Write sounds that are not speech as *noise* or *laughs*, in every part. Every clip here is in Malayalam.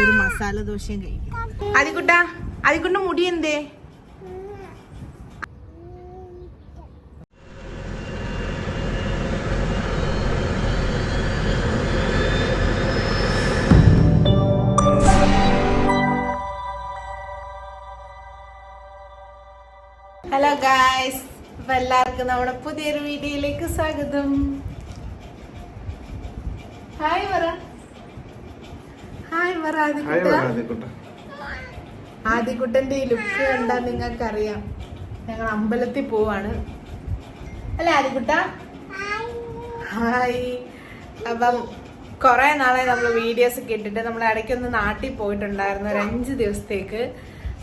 ഒരു മസാല ദോശയും കഴിക്കും. അതിക്കുട്ട അതിക്കുട്ട മുടി എന്തേ? ഹലോ ഗായ്സ് അപ്പൊ എല്ലാവർക്കും നമ്മുടെ പുതിയൊരു വീഡിയോയിലേക്ക് സ്വാഗതം. ഹായ് പറ ഹായ് പറ ആദിക്കുട്ട ആദിക്കുട്ടന്റെ ഈ ലുക്ക് കണ്ടാൽ നിങ്ങൾക്കറിയാം. ഞങ്ങൾ അമ്പലത്തിൽ പോവാണ്. അല്ലെ ആദിക്കുട്ട? ഹായ് അപ്പം കൊറേ നാളായി നമ്മൾ വീഡിയോസ് ഒക്കെ ഇട്ടിട്ട് നമ്മൾ ഇടയ്ക്കൊന്ന് നാട്ടിൽ പോയിട്ടുണ്ടായിരുന്നു ഒരു അഞ്ച് ദിവസത്തേക്ക്.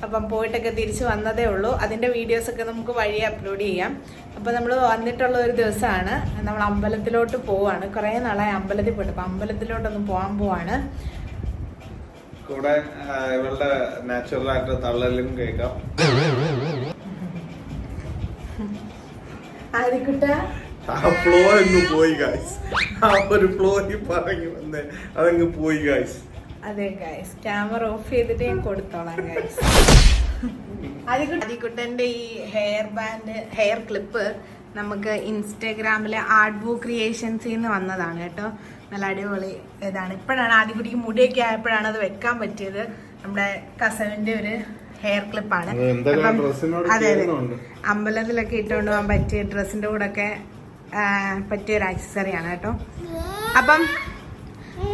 അപ്പം പോയിട്ടൊക്കെ തിരിച്ച് വന്നതേ ഉള്ളൂ. അതിന്റെ വീഡിയോസ് ഒക്കെ നമുക്ക് വഴിയെ അപ്ലോഡ് ചെയ്യാം. അപ്പം നമ്മൾ വന്നിട്ടുള്ള ഒരു ദിവസമാണ്. നമ്മൾ അമ്പലത്തിലോട്ട് പോവാണ്. കുറേ നാളായി അമ്പലത്തിൽ പോയിട്ട്. അപ്പം അമ്പലത്തിലോട്ടൊന്ന് പോകാൻ പോവാണ്. കൂടെ ഇവളുടെ തള്ളലും കേൾക്കാം. ആ ഫ്ലോ അങ്ങ് പോയി ഗായ്സ് ആ ഒരു പറഞ്ഞു വന്നേ. അതങ്ങ് പോയി ഗായ്സ് അതെ ഗൈസ് ക്യാമറ ഓഫ് ചെയ്തിട്ട് ഞാൻ കൊടുത്തോളാം ഗൈസ് അതികുട്ടന്റെ ഈ ഹെയർ ബാൻഡ് ഹെയർ ക്ലിപ്പ് നമുക്ക് ഇൻസ്റ്റഗ്രാമിലെ ആർട്ട് ബു ക്രിയേഷൻസിൽ നിന്ന് വന്നതാണ് കേട്ടോ. നല്ല അടിപൊളി ഇതാണ്. ഇപ്പോഴാണ് ആദ്യക്കുട്ടിക്ക് മുടിയൊക്കെ ആയപ്പോഴാണ് അത് വെക്കാൻ പറ്റിയത്. നമ്മുടെ കസവിന്റെ ഒരു ഹെയർ ക്ലിപ്പാണ് അത് അതെ. അമ്പലത്തിലൊക്കെ ഇട്ടുകൊണ്ട് പോകാൻ പറ്റിയ ഡ്രസ്സിന്റെ കൂടെ ഒക്കെ പറ്റിയ ഒരു ആക്സസറിയാണ് കേട്ടോ. അപ്പം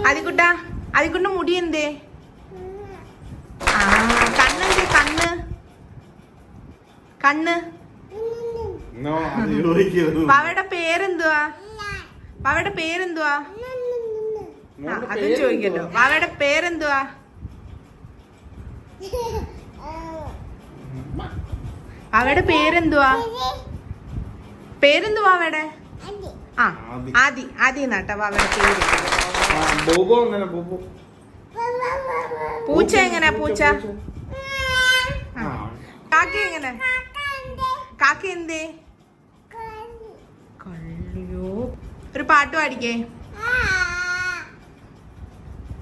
അതിക്കുട്ട അതിക്കുട്ട മുടി എന്തേ? ആ കണ്ണെന്തേ കണ്ണ്? കണ്ണ്? പവയുടെ പേരെന്തുവാ? പവയുടെ പേരെന്തുവാ? അതും ചോദിക്കല്ലോ പവയുടെ പേരെന്തുവാ? അവയുടെ പേരെന്തുവാ? പേരെന്തുവാ അവയുടെ ആ ആദി. ആദി എന്നാട്ടോ പവയുടെ പേര്. ബോബോ അങ്ങനെ ബോബോ. പൂച്ച എങ്ങനെ പൂച്ച? ആ. കാക്ക എങ്ങനെ? കാക്കി എന്തേ? കള്ളിയോ? ഒരു പാട്ട് പാടിക്കേ.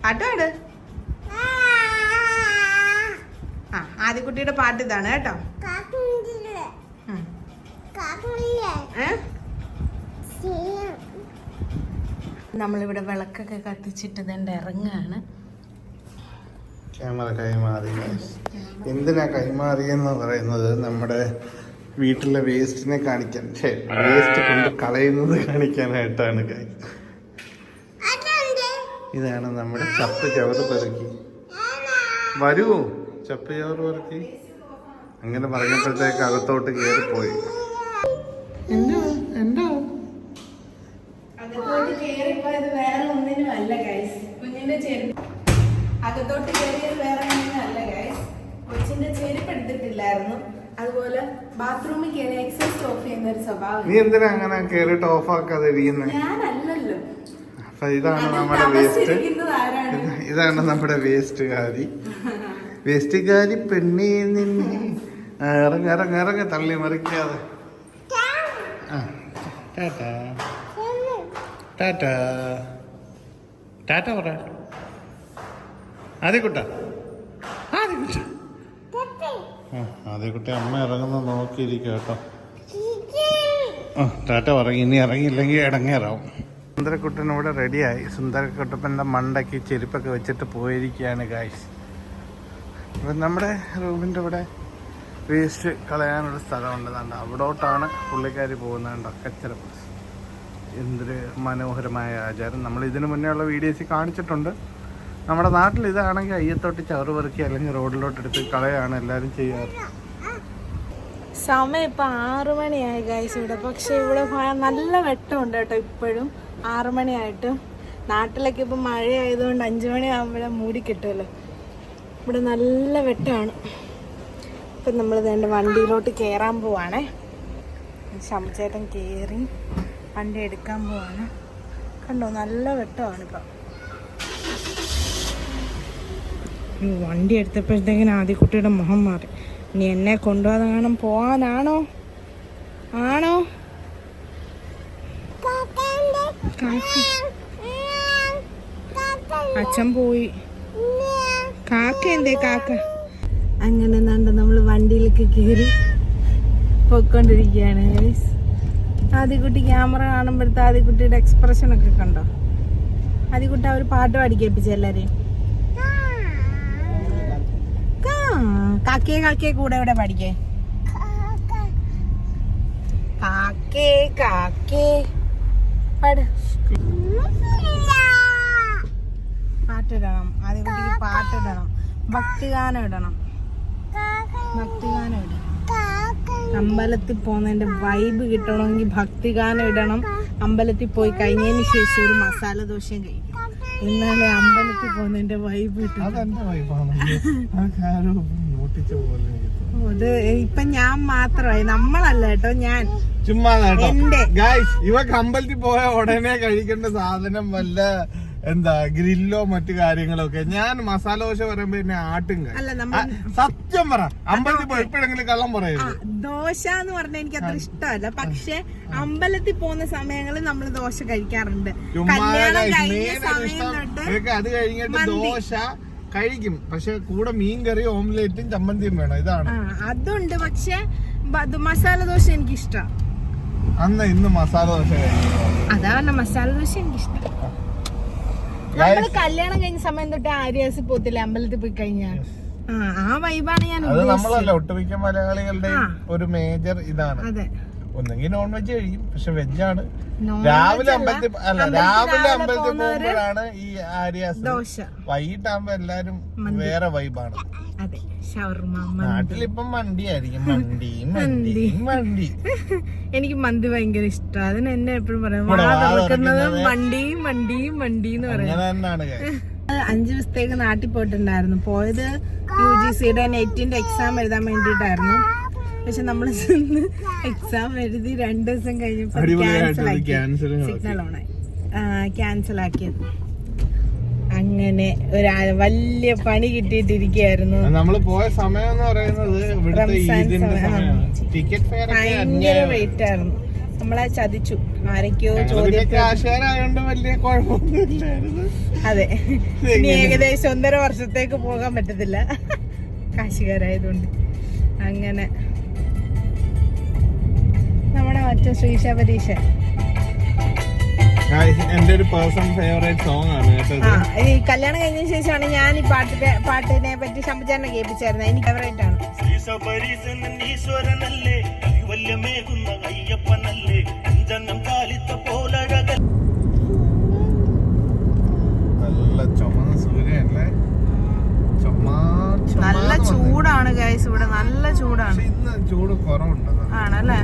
പാട്ട് പാട്. ആ ആദ്യക്കുട്ടിയുടെ പാട്ട് ഇതാണ് കേട്ടോ. ഏ? നമ്മളിവിടെ വിളക്കൊക്കെ കത്തിച്ചിട്ട് ഇതെണ്ട് ഇറങ്ങാണ്? ക്യാമറ കൈമാറി. എന്തിനാ കൈമാറിയെന്ന് പറയുന്നത് നമ്മുടെ വീട്ടിലെ വേസ്റ്റിനെ കാണിക്കാൻ. വേസ്റ്റ് കൊണ്ട് കളയുന്നത് കാണിക്കാനായിട്ടാണ്. ഇതാണ് നമ്മുടെ ചപ്പ് ചവറ് പെറുക്കി. വരൂ ചപ്പ് ചവറ് പെറുക്കി. അങ്ങനെ പറഞ്ഞപ്പോഴത്തേക്ക് അകത്തോട്ട് കയറിപ്പോയി എന്താ എന്തോ? അകത്തോട്ട് കേറിപ്പോയത് വേറെ ഒന്നിനും അല്ല ഗൈസ് കുഞ്ഞിന്റെ ചെരുപ്പ്. അകത്തോട്ട് കയറിയത് വേറെ ഒന്നിനും അല്ല ഗൈസ് കൊച്ചിന്റെ ചെരുപ്പ് എടുത്തിട്ടില്ലായിരുന്നു. അതുപോലെ ബാത്റൂമിൽ കയറി എക്സൈസ് ഓഫ് ചെയ്യുന്ന ഒരു സ്വഭാവം നീ എന്തിനാ അങ്ങനെ കേറിട്ട് ഓഫാക്കാതെ ഇരിക്കുന്നത് ഞാനല്ലല്ലോ. അപ്പൊ ഇതാണ് നമ്മുടെ വേസ്റ്റ് ഇതാണ് നമ്മുടെ വേസ്റ്റ് കാരി. വേസ്റ്റ് കാരി പെണ്ണി നിന്നെ ഇറങ്ങ ഇറങ്ങ ഇറങ്ങ തള്ളി മറിക്കാതെ. ആ, ടാറ്റാ ടാറ്റാ. ടാറ്റ പറ. ആദ്യക്കുട്ട. ആദ്യക്കുട്ട. ആദ്യക്കുട്ടി അമ്മ ഇറങ്ങുന്ന നോക്കിയിരിക്കുക കേട്ടോ. ആ ടാറ്റ പറയും ഇനി ഇറങ്ങിയില്ലെങ്കിൽ ഇടങ്ങേറാവും. സുന്ദരക്കുട്ടൻ ഇവിടെ റെഡിയായി. സുന്ദരക്കുട്ടപ്പന്റെ മണ്ടയ്ക്ക് ചെരുപ്പൊക്കെ വെച്ചിട്ട് പോയിരിക്കുകയാണ് ഗായ്സ് അപ്പം നമ്മുടെ റൂമിന്റെ ഇവിടെ വേസ്റ്റ് കളയാനുള്ള സ്ഥലമുണ്ട്. കണ്ട അവിടോട്ടാണ് പുള്ളിക്കാരി പോകുന്നത് കണ്ടോ കച്ചറ. എന്തൊരു മനോഹരമായ ആചാരം. നമ്മൾ ഇതിനു മുന്നേ ഉള്ള വീഡിയോസിൽ കാണിച്ചിട്ടുണ്ട്. നമ്മുടെ നാട്ടിൽ ഇതാണെങ്കിൽ അയ്യത്തോട്ട് ചവറ് പെറുക്കി അല്ലെങ്കിൽ റോഡിലോട്ട് എടുത്ത് കളയാണ് എല്ലാവരും ചെയ്യാറ്. സമയം ഇപ്പൊ ആറു മണിയായി ഗൈസ് ഇവിടെ. പക്ഷെ ഇവിടെ നല്ല വെട്ടമുണ്ട് കേട്ടോ ഇപ്പോഴും. ആറു മണിയായിട്ട്. നാട്ടിലൊക്കെ ഇപ്പൊ മഴയായതുകൊണ്ട് അഞ്ചു മണിയാകുമ്പോഴേ മൂടി കിട്ടുമല്ലോ ഇവിടെ നല്ല വെട്ടമാണ് ഇപ്പം നമ്മൾ വേണ്ട വണ്ടിയിലോട്ട് കയറാൻ പോവാണേ. ശമച്ചേട്ടൻ കയറി വണ്ടി എടുക്കാൻ പോവാണ്. കണ്ടോ നല്ല വെട്ടമാണ് ഇപ്പം. ഈ വണ്ടി എടുത്തപ്പോഴത്തേക്കിന് ആദ്യക്കുട്ടിയുടെ മുഖം മാറി. ഇനി എന്നെ കൊണ്ടുപോകാതെ കാണാൻ പോവാനാണോ ആണോ. അച്ഛൻ പോയി. കാക്ക എന്തേ കാക്ക? അങ്ങനെ നമ്മൾ വണ്ടിയിലേക്ക് കയറി പോയിക്കൊണ്ടിരിക്കുകയാണ് guys. ആദ്യക്കുട്ടി ക്യാമറ കാണുമ്പോഴത്തെ ആദ്യക്കുട്ടിയുടെ എക്സ്പ്രഷൻ ഒക്കെ കണ്ടോ? ആദ്യക്കുട്ടി അവർ പാട്ട് പാടി കേൾപ്പിച്ചു എല്ലാരെയും? കാക്കേ കാക്കേ കൂടെ ഇവിടെ പഠിക്കേ കാക്കേ കാക്കേ. പാട്. പാട്ടിടണം. ആദ്യകുട്ടിക്ക് പാട്ടിടണം. ഭക്തിഗാനം ഇടണം. ഭക്തിഗാനം ഇടണം അമ്പലത്തിൽ പോകുന്നതിന്റെ വൈബ് കിട്ടണമെങ്കിൽ ഭക്തിഗാനം ഇടണം. അമ്പലത്തിൽ പോയി കഴിഞ്ഞതിന് ശേഷം ഒരു മസാല ദോശയും കഴിക്കും. എന്നാലേ അമ്പലത്തിൽ പോകുന്നതിന്റെ വൈബ് കിട്ടും. അത് ഇപ്പൊ ഞാൻ മാത്രമായി. നമ്മളല്ല കേട്ടോ ഞാൻ. ചുമ്മാ ഇവക്ക് അമ്പലത്തിൽ പോയ ഉടനെ കഴിക്കേണ്ട സാധനം വല്ല എന്താ ഗ്രില്ലോ മറ്റു കാര്യങ്ങളൊക്കെ. ഞാൻ മസാല ദോശ പറയുമ്പോ എന്നെ ആട്ടും സത്യം പറ. അമ്പലത്തിൽ പോയി എപ്പോഴെങ്കിലും കള്ളം പറയുന്നു പറയരുത് ദോശ എന്ന് പറഞ്ഞാൽ എനിക്ക് അത്ര ഇഷ്ടമല്ല. പക്ഷെ അമ്പലത്തിൽ പോകുന്ന സമയങ്ങളിൽ നമ്മൾ ദോശ കഴിക്കാറുണ്ട്. അത് കഴിഞ്ഞിട്ട് ദോശ കഴിക്കും. പക്ഷെ കൂടെ മീൻ കറി ഓംലെറ്റും ചമ്മന്തിയും വേണം. ഇതാണ്. അതുണ്ട്. പക്ഷെ മസാല ദോശ എനിക്ക് ഇഷ്ടം അന്ന് ഇന്ന് മസാല ദോശ അതാണ് അതാ പറഞ്ഞ മസാല ദോശ എനിക്ക് ഇഷ്ടം നമ്മൾ കല്യാണം കഴിഞ്ഞ സമയം തൊട്ട് ആര്യാസ് പോത്തില്ല അമ്പലത്തിൽ പോയി കഴിഞ്ഞാൽ ആ വൈബാണ് ഞാൻ അത് നമ്മളല്ല ഒട്ടുമിക്ക മലയാളികളുടെ ഒരു മേജർ ഇതാണ്. അതെ. ഒന്നെങ്കിൽ നോൺ വെജ് കഴിക്കും. പക്ഷെ വെജാണ് രാവിലെ. അമ്പലത്തിൽ അല്ല രാവിലെ അമ്പലത്തിൽ പോകുമ്പോഴാണ് ഈ ആര്യാസ് ദോശ. വൈകിട്ടാകുമ്പോ എല്ലാരും. വേറെ വൈബാണ് നാട്ടിലിപ്പം മണ്ടി ആയിരിക്കും. മണ്ടി മണ്ടി മണ്ടി എനിക്ക് മന്തി ഭയങ്കര ഇഷ്ടം. അതിന് എന്നെ എപ്പോഴും പറയാം മണ്ടിയും മണ്ടിയും വണ്ടി എന്ന് പറയുന്നത്. *laughs* അഞ്ചു ദിവസത്തേക്ക് നാട്ടിൽ പോയിട്ടുണ്ടായിരുന്നു. പോയത് യു ജി സിയുടെ നെറ്റിന്റെ എക്സാം എഴുതാൻ വേണ്ടിയിട്ടായിരുന്നു. പക്ഷെ നമ്മൾ എക്സാം എഴുതി രണ്ടു ദിവസം കഴിഞ്ഞപ്പോൾ. സിഗ്നൽ ഓണായി ക്യാൻസൽ ആക്കിയത്. അങ്ങനെ ഒരു വലിയ പണി കിട്ടിയിട്ടിരിക്കുകയായിരുന്നു. നമ്മൾ പോയ സമയം. എന്ന് പറയുന്നത് ഭയങ്കര വെയിറ്റ് ആയിരുന്നു. നമ്മളെ ചതിച്ചു. ആരൊക്കെയോ ചോദ്യം അതെ. ഇനി ഏകദേശം ഒന്നര വർഷത്തേക്ക് പോകാൻ പറ്റത്തില്ല. കാശുകാരായതുകൊണ്ട്. അങ്ങനെ. നമ്മുടെ മറ്റു Guys, എന്റെ ഒരു പേഴ്സണൽ ഫേവറേറ്റ് സോങ് ആണ് ഈ കല്യാണം കഴിഞ്ഞ ശേഷമാണ് ഞാൻ ഈ പാട്ടിനെ പാട്ടിനെ പറ്റി ശമ്പചാരനെ കേൾപ്പിച്ചായിരുന്നത് എനിക്ക് ഫേവറേറ്റ് ആണ്. കൈവല്യമേകുന്ന അയ്യപ്പനല്ലേ? കാലിത്ത നല്ല ചുമന്ന സൂര്യനല്ലേ? ചുമ്മാ നല്ല ചൂടാണ് ഗൈസ് ഇവിടെ നല്ല ചൂടാണ്. ഇന്ന് ചൂട് കുറവുണ്ട്. ആണല്ലേ?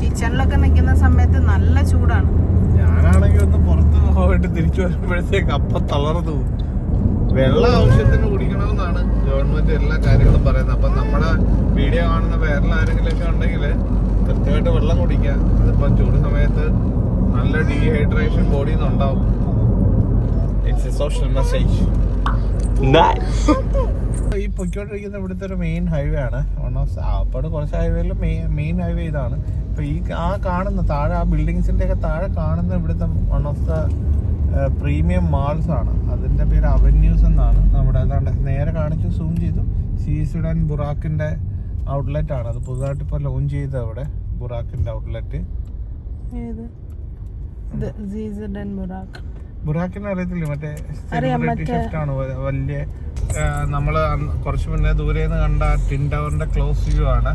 കിച്ചണിലൊക്കെ നിൽക്കുന്ന സമയത്ത് നല്ല ചൂടാണ്. ഞാനാണെങ്കിൽ ഒന്ന് പുറത്ത് പോയിട്ട് തിരിച്ചു വരുമ്പോഴത്തേക്ക് അപ്പ തളർന്നു. വെള്ളം ആവശ്യത്തിന് കുടിക്കണമെന്നാണ് ഗവൺമെന്റ് എല്ലാ കാര്യങ്ങളും പറയുന്നത്. അപ്പൊ നമ്മുടെ വീഡിയോ കാണുന്ന വേറെ ആരെങ്കിലുമൊക്കെ ഉണ്ടെങ്കിൽ കൃത്യമായിട്ട് വെള്ളം കുടിക്കുക അതിപ്പം ചൂട് സമയത്ത് നല്ല ഡീഹൈഡ്രേഷൻ ബോഡിയിൽ നിന്നുണ്ടാവും ഇറ്റ്സ് എ സോഷ്യൽ മെസ്സേജ് ഈ പൊയ്ക്കൊണ്ടിരിക്കുന്ന ഇവിടുത്തെ ഒരു മെയിൻ ഹൈവേ ആണ്. വൺ ഓഫ് ആപ്പാട് കുറച്ച് ഹൈവേയിൽ മെയിൻ ഹൈവേ ഇതാണ്. ഇപ്പൊ ഈ ആ കാണുന്ന താഴെ ആ ബിൽഡിങ്സിന്റെ ഒക്കെ താഴെ കാണുന്ന ഇവിടുത്തെ one of the premium malls ആണ്. അതിന്റെ പേര് അവന്യൂസ് എന്നാണ്. നമ്മുടെ ഏതാണ്ട് നേരെ കാണിച്ചു സൂം ചെയ്തു. സീസുഡൻ ബുറാക്കിന്റെ ഔട്ട്ലെറ്റ് ആണ്. അത് പുതുതായിട്ട് ഇപ്പോൾ ലോഞ്ച് ചെയ്ത അവിടെ. ബുറാക്കിന്റെ ഔട്ട്ലെറ്റ് ബുറാക്കിനെ അറിയത്തില്ലേ? മറ്റേ അറിയാം, സെലിബ്രിറ്റി മറ്റേ- ആണ്. വലിയ ആ, നമ്മൾ കുറച്ച് മുന്നേ ദൂരെ നിന്ന് കണ്ട ടിൻ ടവറിന്റെ ക്ലോസ് വ്യൂ ആണ്.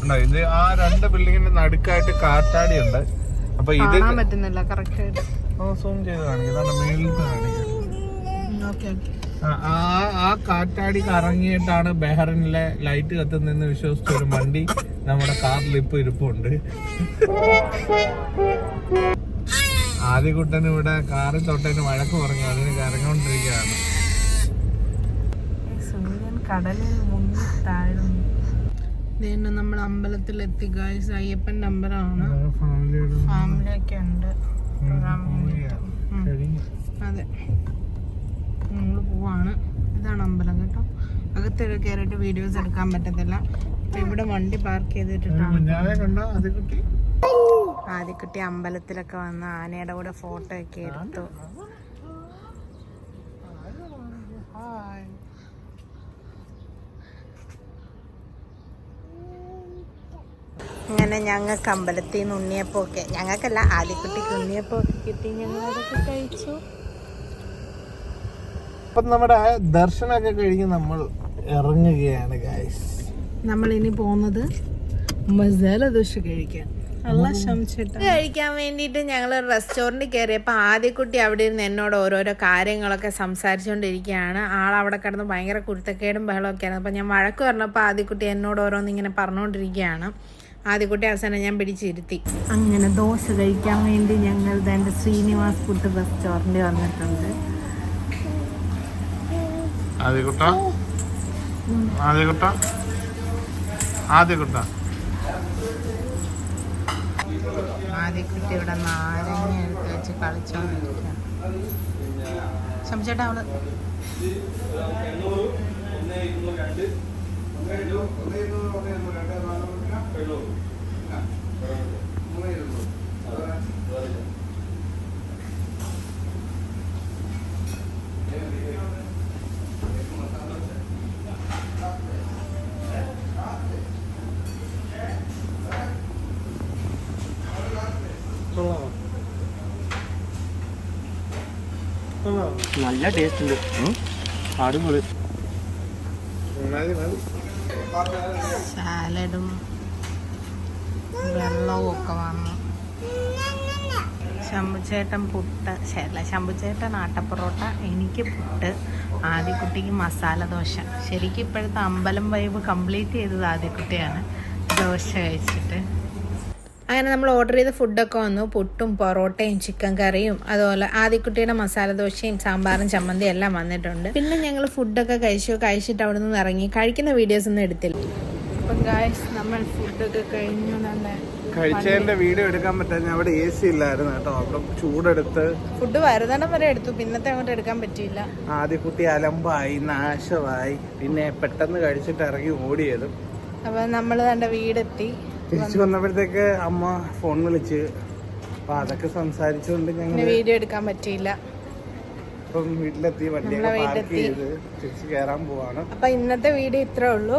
ഉണ്ടോ ഇത് ആ രണ്ട് ബിൽഡിങ്ങിന്റെ നടുക്കായിട്ട് കാറ്റാടി ഉണ്ട്. അപ്പൊ ഇത് കാണാൻ പറ്റുന്നില്ല കറക്റ്റ് സൂം ചെയ്ത് ആ- ആ കാറ്റാടി കറങ്ങിയിട്ടാണ് ബെഹറിനിലെ ലൈറ്റ് കത്തുന്നെന്ന് വിശ്വസിച്ച ഒരു വണ്ടി നമ്മുടെ കാറിൽ ഇപ്പൊ ഇരിപ്പുണ്ട്. ആദ്യകുട്ടൻ ഇവിടെ കാറിൽ തൊട്ടതിന് വഴക്ക് പറഞ്ഞു അതിന് കറങ്ങിക്കൊണ്ടിരിക്കുകയാണ് കടലിൽ മുങ്ങി താഴുന്നു. ഇതേണ്ട നമ്മൾ അമ്പലത്തിൽ എത്തി ഗായ്സ് അയ്യപ്പൻ നമ്പറാണ്. ആണ് ഫാമിലി ഒക്കെ ഉണ്ട്. അതെ നമ്മൾ പോവാണ്. ഇതാണ് അമ്പലം കേട്ടോ. അകത്തൊക്കെ കയറിയിട്ട് വീഡിയോസ് എടുക്കാൻ പറ്റത്തില്ല. ഇവിടെ വണ്ടി പാർക്ക് ചെയ്തിട്ടിട്ടാണ്. ആദ്യക്കുട്ടി അമ്പലത്തിലൊക്കെ വന്ന് ആനയുടെ കൂടെ ഫോട്ടോ ഒക്കെ എടുത്തു ഹായ് അങ്ങനെ ഞങ്ങൾക്ക് അമ്പലത്തിൽ നിന്ന് ഉണ്ണിയപ്പമൊക്കെ ഞങ്ങൾക്കല്ല ആദ്യക്കുട്ടിക്ക് ഉണ്ണിയപ്പമൊക്കെ കിട്ടി. ഞങ്ങൾ അതൊക്കെ കഴിച്ചു. അപ്പം നമ്മുടെ ദർശനമൊക്കെ കഴിഞ്ഞ് നമ്മൾ ഇറങ്ങുകയാണ് ഗൈസ് നമ്മൾ ഇനി പോകുന്നത് മസാല ദോശ കഴിക്കാൻ. കഴിക്കാൻ വേണ്ടിയിട്ട് ഞങ്ങൾ റെസ്റ്റോറന്റ് കയറിയപ്പോൾ ആദ്യക്കുട്ടി അവിടെ ഇരുന്ന് എന്നോട് ഓരോരോ കാര്യങ്ങളൊക്കെ സംസാരിച്ചുകൊണ്ടിരിക്കുകയാണ് ആൾ അവിടെ കിടന്ന് ഭയങ്കര കുരുത്തക്കേടും ബഹളമൊക്കെയാണ്. ആയിരുന്നു അപ്പോൾ ഞാൻ വഴക്ക് പറഞ്ഞപ്പോൾ ആദ്യക്കുട്ടി എന്നോട് ഓരോന്ന് ഇങ്ങനെ പറഞ്ഞുകൊണ്ടിരിക്കുകയാണ് ആദ്യക്കുട്ടി അവസാനം ഞാൻ പിടിച്ചിരുത്തി അങ്ങനെ ദോശ കഴിക്കാൻ വേണ്ടി ഞങ്ങൾ എന്റെ ശ്രീനിവാസ് ഫുഡ് റെസ്റ്റോറന്റ് വന്നിട്ടുണ്ട് ചേട്ടാ ആദ്യകുട്ട ആദ്യകുട്ട ആദ്യക്കുട്ടി ഇവിടെ നാരങ്ങ എടുത്ത് വെച്ച് കളിച്ചോണ്ടിരിക്കുകയാണ് ശംചേട്ടാ അവൾ നല്ല ടേസ്റ്റ് ഉണ്ട്. അടിപൊളി. സാലഡും വെള്ളവും ഒക്കെ വന്നു. ശംഭുചേട്ടൻ പുട്ട്. ശരി ശംഭുചേട്ടൻ ആട്ടപ്പൊറോട്ട എനിക്ക് പുട്ട് ആദ്യക്കുട്ടിക്ക് മസാല ദോശ. ശരിക്കും ഇപ്പോഴത്തെ അമ്പലം വൈബ് കംപ്ലീറ്റ് ചെയ്തത് ആദ്യക്കുട്ടിയാണ് ദോശ കഴിച്ചിട്ട്. അങ്ങനെ നമ്മൾ ഓർഡർ ചെയ്ത ഫുഡൊക്കെ വന്നു. പുട്ടും പൊറോട്ടയും ചിക്കൻ കറിയും അതുപോലെ ആദ്യക്കുട്ടിയുടെ മസാല ദോശയും സാമ്പാറും ചമ്മന്തിയും എല്ലാം വന്നിട്ടുണ്ട്. പിന്നെ ഞങ്ങൾ ഫുഡൊക്കെ കഴിച്ചു. കഴിച്ചിട്ട് അവിടെ നിന്ന് ഇറങ്ങി. കഴിക്കുന്ന വീഡിയോസ് ഒന്നും എടുത്തില്ല. നമ്മൾ ഫുഡൊക്കെ കഴിഞ്ഞു. കഴിച്ചതിന്റെ വീഡിയോ എടുക്കാൻ പറ്റാൻ അവിടെ എ സി ഇല്ലായിരുന്നു കേട്ടോ. അവിടെ ചൂടെടുത്ത് ഫുഡ് വരുന്നിടം വരെ എടുത്തു. പിന്നത്തെ അങ്ങോട്ട് എടുക്കാൻ പറ്റിയില്ല. ആദ്യ കുട്ടി അലമ്പായി നാശമായി. പിന്നെ പെട്ടെന്ന് കഴിച്ചിട്ട് ഇറങ്ങി ഓടിയതും. അപ്പൊ നമ്മൾ തന്റെ വീടെത്തി. തിരിച്ചു വന്നപ്പോഴത്തേക്ക് അമ്മ ഫോൺ വിളിച്ച്. അപ്പൊ അതൊക്കെ സംസാരിച്ചുകൊണ്ട് ഞങ്ങൾ വീഡിയോ എടുക്കാൻ പറ്റിയില്ല. അപ്പം വീട്ടിലെത്തി വണ്ടിയൊക്കെ പാർക്ക്. ചെയ്ത് തിരിച്ചു കയറാൻ പോവാണ്. അപ്പൊ ഇന്നത്തെ വീഡിയോ ഇത്രേ ഉള്ളൂ.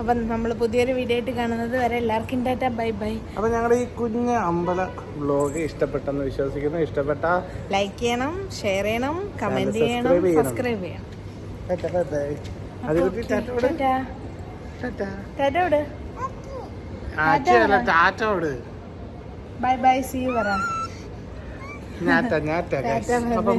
അപ്പം നമ്മൾ പുതിയൊരു വീഡിയോ ആയിട്ട് കാണുന്നത് വരെ എല്ലാവർക്കും ടാറ്റ ബൈ ബൈ. അപ്പൊ ഞങ്ങളുടെ ഈ കുഞ്ഞ് അമ്പല ബ്ലോഗ് ഇഷ്ടപ്പെട്ടെന്ന് വിശ്വസിക്കുന്നു. ഇഷ്ടപ്പെട്ട ലൈക്ക് ചെയ്യണം ഷെയർ ചെയ്യണം കമന്റ് ചെയ്യണം. സബ്സ്ക്രൈബ് ചെയ്യണം. ടാറ്റ ടാറ്റ ടാറ്റോട് ടാറ്റ. ടാറ്റോട് ആച്ചയല്ല ടാറ്റോട് ബൈ ബൈ സി പറ guys. ബൈ അപ്പം